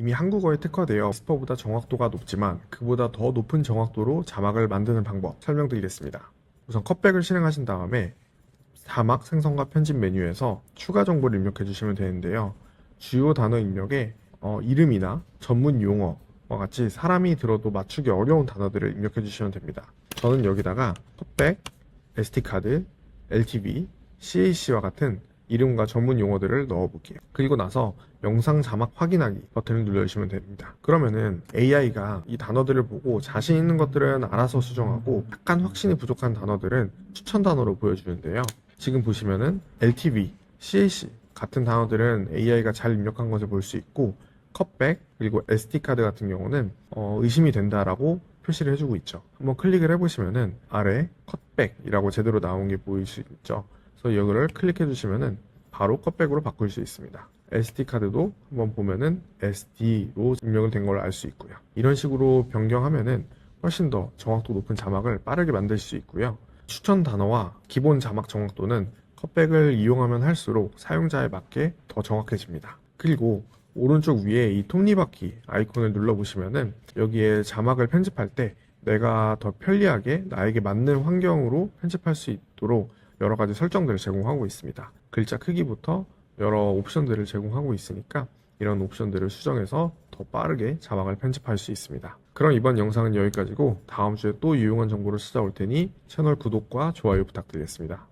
이미 한국어에 특화되어 스퍼보다 정확도가 높지만 그보다 더 높은 정확도로 자막을 만드는 방법 설명드리겠습니다. 우선 컷백을 실행하신 다음에 자막 생성과 편집 메뉴에서 추가 정보를 입력해 주시면 되는데요. 주요 단어 입력에 어, 이름이나 전문 용어와 같이 사람이 들어도 맞추기 어려운 단어들을 입력해 주시면 됩니다. 저는 여기다가 컷백, SD카드, LTV, CAC와 같은 이름과 전문 용어들을 넣어볼게요. 그리고 나서 영상 자막 확인하기 버튼을 눌러주시면 됩니다. 그러면은 AI가 이 단어들을 보고 자신 있는 것들은 알아서 수정하고 약간 확신이 부족한 단어들은 추천 단어로 보여주는데요. 지금 보시면은 LTV, CAC 같은 단어들은 AI가 잘 입력한 것을 볼 수 있고 컷백 그리고 SD 카드 같은 경우는 어, 의심이 된다라고 표시를 해주고 있죠. 한번 클릭을 해보시면은 아래 컷백이라고 제대로 나온 게 보일 수 있죠. 그래서 이거를 클릭해 주시면은 바로 컷백으로 바꿀 수 있습니다. SD 카드도 한번 보면은 SD로 입력을 된 걸 알 수 있고요. 이런 식으로 변경하면은 훨씬 더 정확도 높은 자막을 빠르게 만들 수 있고요. 추천 단어와 기본 자막 정확도는 컷백을 이용하면 할수록 사용자에 맞게 더 정확해집니다. 그리고 오른쪽 위에 이 톱니바퀴 아이콘을 눌러보시면은 여기에 자막을 편집할 때 내가 더 편리하게 나에게 맞는 환경으로 편집할 수 있도록 여러 가지 설정들을 제공하고 있습니다. 글자 크기부터 여러 옵션들을 제공하고 있으니까 이런 옵션들을 수정해서 더 빠르게 자막을 편집할 수 있습니다. 그럼 이번 영상은 여기까지고 다음 주에 또 유용한 정보를 찾아올 테니 채널 구독과 좋아요 부탁드리겠습니다.